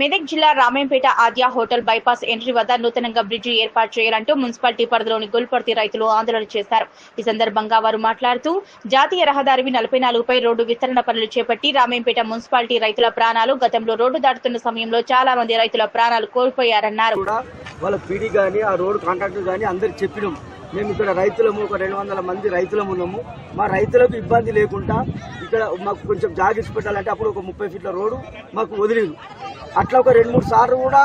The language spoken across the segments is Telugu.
మెదక్ జిల్లా Ramempet Aadya hotel bypass entry వద్ద నూతనంగా బ్రిడ్జి ఏర్పాటు చేయాలంటూ మున్సిపాలిటీ పరిధిలోని గుల్పర్తి రైతులు ఆందోళన చేశారు. ఈ సందర్భంగా వారు మాట్లాడుతూ జాతీయ రహదారి నలభై నాలుగుపై రోడ్డు విస్తరణ పనులు చేపట్టి రామేంపేట మున్సిపాలిటీ రైతుల ప్రాణాలు గతంలో రోడ్డు దాటుతున్న సమయంలో చాలా మంది రైతుల ప్రాణాలు కోల్పోయారన్నారు. కూడా వాళ్ళ పీడీ కానీ ఆ రోడ్డు కాంట్రాక్టర్ కానీ అందరు చెప్పినాం. మేము ఇక్కడ రైతులము ఒక రెండు వందల మంది రైతులము ఉన్నాము. మా రైతులకు ఇబ్బంది లేకుండా ఇక్కడ మాకు కొంచెం జాగ్రత్త పెట్టాలంటే అప్పుడు ఒక ముప్పై ఫీట్ల రోడ్డు మాకు వదిలేదు అట్లా ఒక రెండు మూడు సార్లు కూడా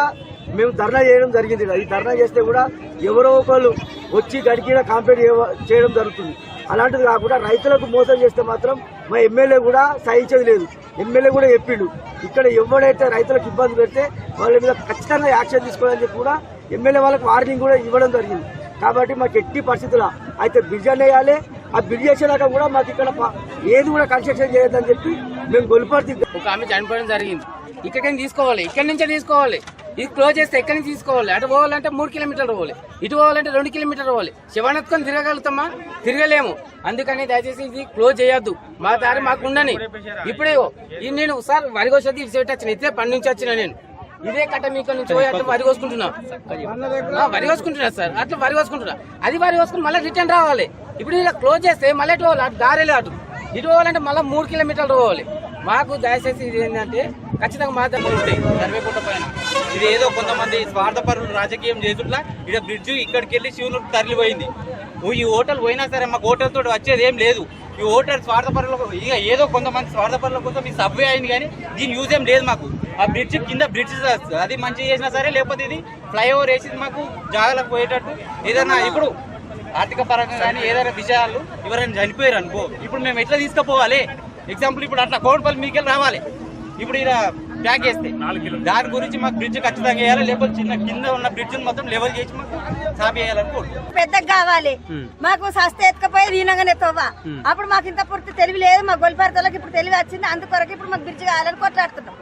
మేము ధర్నా చేయడం జరిగింది. ఈ ధర్నా చేస్తే కూడా ఎవరో ఒకళ్ళు వచ్చి గడికిన కాంప్లైంట్ చేయడం జరుగుతుంది. అలాంటిది కాకుండా రైతులకు మోసం చేస్తే మాత్రం మా ఎమ్మెల్యే కూడా సహించేది లేదు. ఎమ్మెల్యే కూడా చెప్పిండు ఇక్కడ ఎవడైతే రైతులకు ఇబ్బంది పెడితే వాళ్ళ మీద ఖచ్చితంగా యాక్షన్ తీసుకోవాలని చెప్పి కూడా ఎమ్మెల్యే వాళ్ళకి వార్నింగ్ కూడా ఇవ్వడం జరిగింది. కాబట్టి మాకు ఎట్టి పరిస్థితుల అయితే బ్రిడ్జ్ వేయాలి ఆ బ్రిడ్జ్ చేసేదాకా కూడా మాకు ఇక్కడ ఏది కూడా కన్స్ట్రక్షన్ చేయొద్దని చెప్పి మేము గొలుపడుతుంది ఒక ఆమె చనిపోవడం జరిగింది. ఇక్కడికి తీసుకోవాలి. ఇక్కడి నుంచే తీసుకోవాలి. ఇది క్లోజ్ చేస్తే ఎక్కడి నుంచి తీసుకోవాలి? అటు పోవాలంటే మూడు కిలోమీటర్లు పోవాలి. ఇటు పోవాలంటే రెండు కిలోమీటర్లు పోవాలి. శివనెత్తుకొని తిరగలుగుతామా తిరగలేము. అందుకని దయచేసి ఇది క్లోజ్ చేయొద్దు. మా దారి మాకు ఉండని. ఇప్పుడే ఇది నేను సార్ వరి ఇటు వచ్చిన ఇదే పని నుంచి వచ్చిన నేను. ఇదే కట్ట మీకు నుంచి పోయి అట్లా వరి కోసుకుంటున్నా. వరి కోసుకుంటున్నా సార్. అట్లా వరి కోసుకుంటున్నా అది వరి కోసుకుని మళ్ళీ రిటర్న్ రావాలి. ఇప్పుడు ఇలా క్లోజ్ చేస్తే మళ్ళీ ఎటు పోవాలి? అటు దారేలే అటు. ఇటు పోవాలంటే మళ్ళీ మూడు కిలోమీటర్లు పోవాలి. మాకు దయచేసి ఇది ఏంటంటే ఖచ్చితంగా మా దగ్గర ఉంటాయి సర్వేకుంట పైన. ఇది ఏదో కొంతమంది స్వార్థపరులు రాజకీయం చేతుట్లా ఇక్కడ బ్రిడ్జ్ ఇక్కడికి వెళ్ళి శివులు తరలిపోయింది. ఈ హోటల్ పోయినా సరే మాకు హోటల్ తోటి వచ్చేది ఏం లేదు. ఈ హోటల్ స్వార్థపరుల ఇక ఏదో కొంతమంది స్వార్థపరుల కోసం ఈ సబ్వే అయింది కానీ దీని యూజ్ ఏం లేదు మాకు. ఆ బ్రిడ్జ్ కింద బ్రిడ్జ్ అది మంచిగా చేసినా సరే లేకపోతే ఇది ఫ్లైఓవర్ వేసి మాకు జాగాలకు పోయేటట్టు. ఏదైనా ఇప్పుడు ఆర్థిక పరంగా కానీ ఏదైనా విషయాలు ఎవరైనా చనిపోయారు అనుకో ఇప్పుడు మేము ఎట్లా తీసుకుపోవాలి? ఎగ్జాంపుల్ ఇప్పుడు అట్లా కోడపల్లి మీకెళ్ళి రావాలి. ఇప్పుడు ఇలా ట్యాగ్ చేస్తే. దాని గురించి మాకు బ్రిడ్జ్ ఖచ్చితంగా వేయాలి? లేకపోతే చిన్న కింద ఉన్న బ్రిడ్జ్ మొత్తం లెవెల్ చేసి మాకు సాపి వేయాలనుకోండి పెద్దగా కావాలి. మాకు సస్తే ఎత్తుకపోయి దీనంగానే తవ్వ. అప్పుడు మాకు ఇంత పూర్తి తెలివి లేదు. మా గొల్పారితలకు ఇప్పుడు తెలివి వచ్చింది. అందుకొరకు ఇప్పుడు మాకు బ్రిడ్జ్ కావాలని కొట్లాడుతున్నాం.